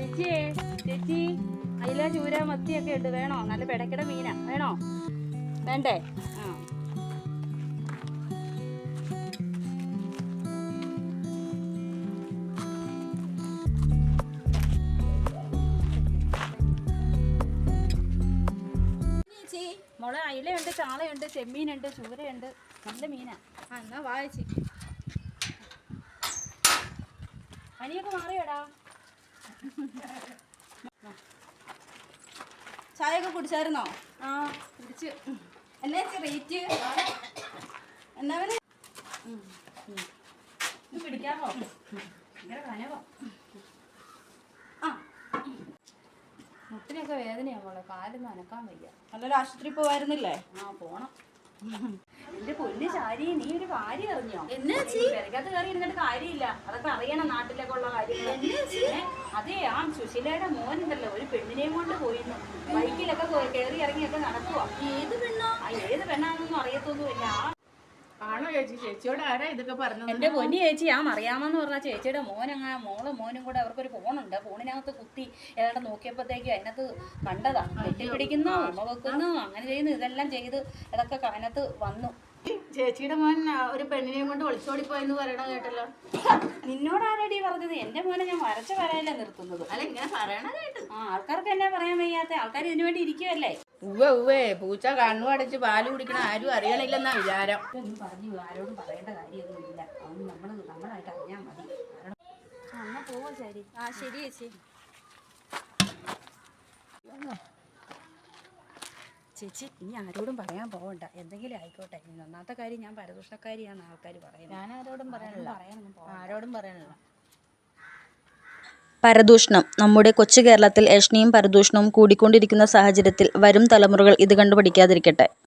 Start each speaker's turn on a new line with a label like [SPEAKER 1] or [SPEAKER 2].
[SPEAKER 1] ചേച്ചിയേ ചേച്ചി അയില ചൂര മത്തിയൊക്കെ ഉണ്ട് വേണോ? നല്ല പിടക്കിട മീനാ. വേണോ? വേണ്ടേ? മുള അയിലയുണ്ട് ചാളയുണ്ട് ചെമ്മീനുണ്ട് ചൂരയുണ്ട്. നല്ല മീനാ. ആ എന്നാ വായിച്ചു പനിയൊക്കെ മാറിയോടാ?
[SPEAKER 2] ചായയൊക്കെ കുടിച്ചായിരുന്നോ?
[SPEAKER 1] ആ കുടിച്ച്.
[SPEAKER 2] എന്നാ റേറ്റ് എന്നാ
[SPEAKER 1] പിടിക്കാമോ
[SPEAKER 2] ആ.
[SPEAKER 1] മുട്ടിനൊക്കെ വേദനയാ മോളെ. കാലൊന്നും അനക്കാൻ വയ്യ.
[SPEAKER 2] നല്ലൊരു ആശുപത്രി പോവായിരുന്നില്ലേ?
[SPEAKER 1] ആ പോണം. എന്റെ പൊന്നു ചാരി നീ ഒരു കാര്യം അറിഞ്ഞോ?
[SPEAKER 2] എന്നാ
[SPEAKER 1] പെരക്കകത്ത് കയറി ഇരുന്നിട്ട് കാര്യമില്ല. അതൊക്കെ അറിയണം നാട്ടിലൊക്കെ ഉള്ള കാര്യങ്ങൾ അതെ ആ സുശീലയുടെ മോനുണ്ടല്ലോ ഒരു പെണ്ണിനെയും കൊണ്ട് പോയിരുന്നു. ബൈക്കിലൊക്കെ കയറി ഇറങ്ങിയൊക്കെ നടക്കുവാ.
[SPEAKER 2] ഏത് പെണ്ണോ?
[SPEAKER 1] ഏത് പെണ്ണാണെന്നൊന്നും അറിയത്തൊന്നുമില്ല. ആ
[SPEAKER 3] ആണോ ചേച്ചി? ചേച്ചിയോട് ആരാ ഇതൊക്കെ പറഞ്ഞത്?
[SPEAKER 1] എന്റെ പൊന്നി ചേച്ചി ആ മറിയാമെന്ന് പറഞ്ഞ ചേച്ചിയുടെ മോനങ്ങ മോളും മോനും കൂടെ അവർക്കൊരു ഫോണുണ്ട്. ഫോണിനകത്ത് കുത്തി ഏതാണ്ട് നോക്കിയപ്പോഴത്തേക്കും അതിനകത്ത് കണ്ടതാ. കെട്ടിപ്പിടിക്കുന്നു ഉമ്മ വെക്കുന്നു അങ്ങനെ ചെയ്യുന്നു ഇതെല്ലാം ചെയ്ത് ഇതൊക്കെ അതിനകത്ത് വന്നു.
[SPEAKER 3] ചേച്ചിയുടെ മോൻ ഒരു പെണ്ണിനെയും കൊണ്ട് ഒളിച്ചോടി പോയെന്ന് പറയണ കേട്ടല്ലോ.
[SPEAKER 1] നിന്നോട് ആരടി പറഞ്ഞത്? എന്റെ മോനെ ഞാൻ വരച്ച് പറയാനല്ലേ നിർത്തുന്നത്.
[SPEAKER 3] അല്ല ഇങ്ങനെ പറയണ കേട്ടു.
[SPEAKER 1] ആ ആൾക്കാർക്ക് എന്നാ പറയാൻ വയ്യാത്ത? ആൾക്കാർ ഇതിനു വേണ്ടി ഇരിക്കുവല്ലേ?
[SPEAKER 3] ഉവ്വ ഉവ്വേ പൂച്ച കണ്ണു അടച്ച് പാൽ കുടിക്കണ ആരും അറിയണില്ലെന്നാ വിചാരം.
[SPEAKER 1] പറഞ്ഞു ആരോടും പറയേണ്ട കാര്യമൊന്നുമില്ല. അതൊന്നും നമ്മൾ നമ്മളായിട്ട് അറിഞ്ഞാൽ മതി. കാരണം ആ, പോവാ ശരി
[SPEAKER 2] ആ ശരി ചേച്ചി.
[SPEAKER 1] ചേച്ചി ഇനി ആരോടും പറയാൻ പോകണ്ട എന്തെങ്കിലും ആയിക്കോട്ടെ. ഇനി ഒന്നാമത്തെ കാര്യം ഞാൻ പരദൂഷണക്കാരിയാന്ന് ആൾക്കാർ പറയുന്നത്
[SPEAKER 3] ഞാൻ ആരോടും പറയാനുള്ള
[SPEAKER 1] പറയാനൊന്നും
[SPEAKER 3] ആരോടും പറയണില്ല
[SPEAKER 4] പരദൂഷണം. നമ്മുടെ കൊച്ചു കേരളത്തിൽ ഏഷണിയും പരദൂഷണവും കൂടിക്കൊണ്ടിരിക്കുന്ന സാഹചര്യത്തിൽ വരും തലമുറകൾ ഇത് കണ്ടു പഠിക്കാതിരിക്കട്ടെ